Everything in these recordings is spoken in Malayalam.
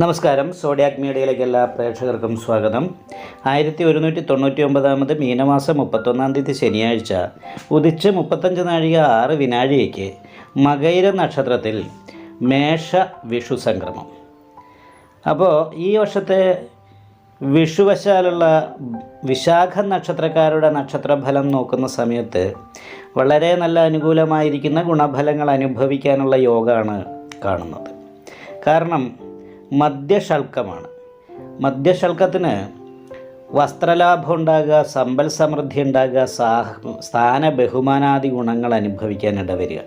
നമസ്കാരം. സോഡിയാക് മീഡിയയിലേക്ക് എല്ലാ പ്രേക്ഷകർക്കും സ്വാഗതം. ആയിരത്തി ഒരുന്നൂറ്റി തൊണ്ണൂറ്റി ഒമ്പതാമത് മീനമാസം മുപ്പത്തൊന്നാം തീയതി ശനിയാഴ്ച ഉദിച്ച് മുപ്പത്തഞ്ച് നാഴിക ആറ് വിനാഴിയേക്ക് മകൈര നക്ഷത്രത്തിൽ മേഷ വിഷു സംക്രമം. അപ്പോൾ ഈ വർഷത്തെ വിഷുവശാലുള്ള വിശാഖ നക്ഷത്രക്കാരുടെ നക്ഷത്രഫലം നോക്കുന്ന സമയത്ത് വളരെ നല്ല അനുകൂലമായിരിക്കുന്ന ഗുണഫലങ്ങൾ അനുഭവിക്കാനുള്ള യോഗമാണ് കാണുന്നത്. കാരണം മദ്യശൽക്കമാണ്. മദ്യശൽക്കത്തിന് വസ്ത്രലാഭം ഉണ്ടാകുക സമ്പൽ സമൃദ്ധി ഉണ്ടാകുക സാഹ സ്ഥാന ബഹുമാനാദി ഗുണങ്ങൾ അനുഭവിക്കാൻ ഇടവരിക.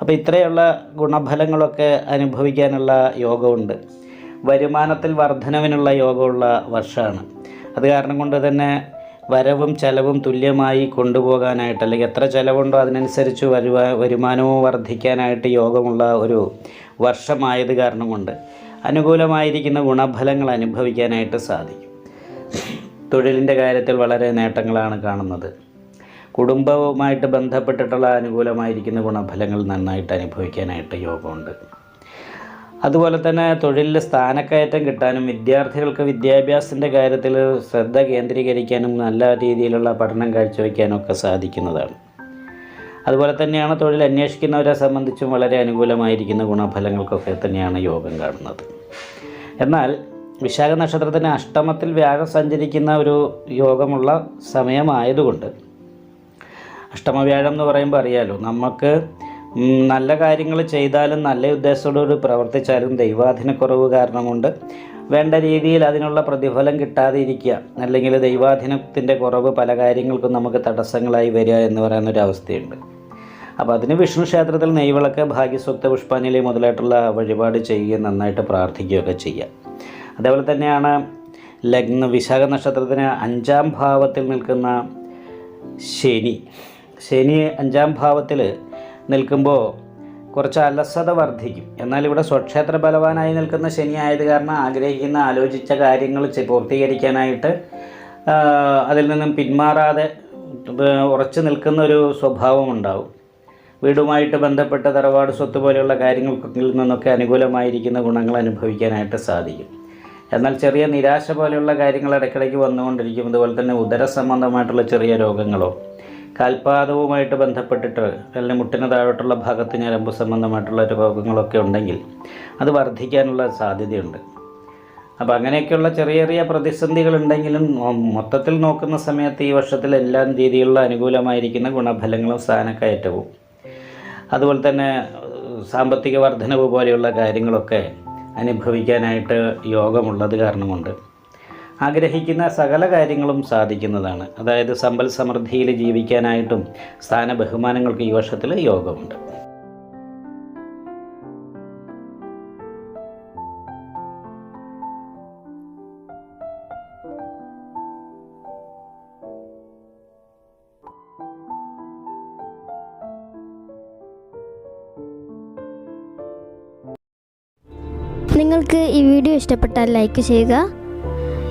അപ്പോൾ ഇത്രയുള്ള ഗുണഫലങ്ങളൊക്കെ അനുഭവിക്കാനുള്ള യോഗമുണ്ട്. വരുമാനത്തിൽ വർധനവിനുള്ള യോഗമുള്ള വർഷമാണ്. അത് കാരണം കൊണ്ട് തന്നെ വരവും ചെലവും തുല്യമായി കൊണ്ടുപോകാനായിട്ട് അല്ലെങ്കിൽ എത്ര ചെലവുണ്ടോ അതിനനുസരിച്ച് വരുവാ വരുമാനവും വർദ്ധിക്കാനായിട്ട് യോഗമുള്ള ഒരു വർഷമായത് കാരണം കൊണ്ട്. അനുകൂലമായിരിക്കുന്ന ഗുണഫലങ്ങൾ അനുഭവിക്കാനായിട്ട് സാധിക്കും. തൊഴിലിന്റെ കാര്യത്തിൽ വളരെ നേട്ടങ്ങളാണ് കാണുന്നത്. കുടുംബവുമായിട്ട് ബന്ധപ്പെട്ടിട്ടുള്ള അനുകൂലമായിരിക്കുന്ന ഗുണഫലങ്ങൾ നന്നായിട്ട് അനുഭവിക്കാനായിട്ട് യോഗമുണ്ട്. അതുപോലെ തന്നെ തൊഴിലിൽ സ്ഥാനക്കയറ്റം കിട്ടാനും വിദ്യാർത്ഥികൾക്ക് വിദ്യാഭ്യാസത്തിന്റെ കാര്യത്തിൽ ശ്രദ്ധ കേന്ദ്രീകരിക്കാനും നല്ല രീതിയിലുള്ള പഠനം കാഴ്ചവെക്കാനും ഒക്കെ സാധിക്കുന്നതാണ്. അതുപോലെ തന്നെയാണ് തൊഴിൽ അന്വേഷിക്കുന്നവരെ സംബന്ധിച്ചും വളരെ അനുകൂലമായിരിക്കുന്ന ഗുണഫലങ്ങൾക്കൊക്കെ തന്നെയാണ് യോഗം കാണുന്നത്. എന്നാൽ വിശാഖ നക്ഷത്രത്തിന് അഷ്ടമത്തിൽ വ്യാഴം സഞ്ചരിക്കുന്ന ഒരു യോഗമുള്ള സമയമായതുകൊണ്ട് അഷ്ടമവ്യാഴം എന്ന് പറയുമ്പോൾ അറിയാലോ നമുക്ക് നല്ല കാര്യങ്ങൾ ചെയ്താലും നല്ല ഉദ്ദേശത്തോടുകൂടി പ്രവർത്തിച്ചാലും ദൈവാധീനക്കുറവ് കാരണം കൊണ്ട് വേണ്ട രീതിയിൽ അതിനുള്ള പ്രതിഫലം കിട്ടാതെ ഇരിക്കുക അല്ലെങ്കിൽ ദൈവാധീനത്തിന്റെ കുറവ് പല കാര്യങ്ങൾക്കും നമുക്ക് തടസ്സങ്ങളായി വരിക എന്ന് പറയുന്ന ഒരു അവസ്ഥയുണ്ട്. അപ്പോൾ അതിന് വിഷ്ണു ക്ഷേത്രത്തിൽ നെയ്വിളക്ക് ഭാഗ്യസ്വത്ത് പുഷ്പാഞ്ജലി മുതലായിട്ടുള്ള വഴിപാട് ചെയ്യുകയും നന്നായിട്ട് പ്രാർത്ഥിക്കുകയൊക്കെ ചെയ്യുക. അതേപോലെ തന്നെയാണ് ലഗ്ന വിശാഖ നക്ഷത്രത്തിന് അഞ്ചാം ഭാവത്തിൽ നിൽക്കുന്ന ശനി. ശനി അഞ്ചാം ഭാവത്തിൽ നിൽക്കുമ്പോൾ കുറച്ച് അലസത വർദ്ധിക്കും. എന്നാൽ ഇവിടെ സ്വക്ഷേത്ര ബലവാനായി നിൽക്കുന്ന ശനി ആയത് കാരണം ആഗ്രഹിക്കുന്ന ആലോചിച്ച കാര്യങ്ങൾ പൂർത്തീകരിക്കാനായിട്ട് അതിൽ നിന്നും പിന്മാറാതെ ഉറച്ചു നിൽക്കുന്ന ഒരു സ്വഭാവം ഉണ്ടാവും. വീടുമായിട്ട് ബന്ധപ്പെട്ട തറവാട് സ്വത്ത് പോലെയുള്ള കാര്യങ്ങൾക്കിൽ നിന്നൊക്കെ അനുകൂലമായിരിക്കുന്ന ഗുണങ്ങൾ അനുഭവിക്കാനായിട്ട് സാധിക്കും. എന്നാൽ ചെറിയ നിരാശ പോലെയുള്ള കാര്യങ്ങൾ ഇടയ്ക്കിടയ്ക്ക് വന്നുകൊണ്ടിരിക്കും. അതുപോലെ തന്നെ ഉദര സംബന്ധമായിട്ടുള്ള ചെറിയ രോഗങ്ങളോ കാൽപാദവുമായിട്ട് ബന്ധപ്പെട്ടിട്ട് അല്ലെങ്കിൽ മുട്ടിന് താഴോട്ടുള്ള ഭാഗത്ത് ഞരമ്പ് സംബന്ധമായിട്ടുള്ള രോഗങ്ങളൊക്കെ ഉണ്ടെങ്കിൽ അത് വർദ്ധിക്കാനുള്ള സാധ്യതയുണ്ട്. അപ്പോൾ അങ്ങനെയൊക്കെയുള്ള ചെറിയ ചെറിയ പ്രതിസന്ധികൾ ഉണ്ടെങ്കിലും മൊത്തത്തിൽ നോക്കുന്ന സമയത്ത് ഈ വർഷത്തിൽ എല്ലാ രീതിയിലുള്ള അനുകൂലമായിരിക്കുന്ന ഗുണഫലങ്ങളും സ്ഥാനക്കയറ്റവും അതുപോലെ തന്നെ സാമ്പത്തിക വർധനവ് പോലെയുള്ള കാര്യങ്ങളൊക്കെ അനുഭവിക്കാനായിട്ട് യോഗമുള്ളത് കാരണമുണ്ട്. ആഗ്രഹിക്കുന്ന സകല കാര്യങ്ങളും സാധിക്കുന്നതാണ്. അതായത് സമ്പൽ സമൃദ്ധിയിൽ ജീവിക്കാനായിട്ടും സ്ഥാന ബഹുമാനങ്ങൾക്ക് ഈ വർഷത്തിൽ യോഗമുണ്ട്. നിങ്ങൾക്ക് ഈ വീഡിയോ ഇഷ്ടപ്പെട്ടാൽ ലൈക്ക് ചെയ്യുക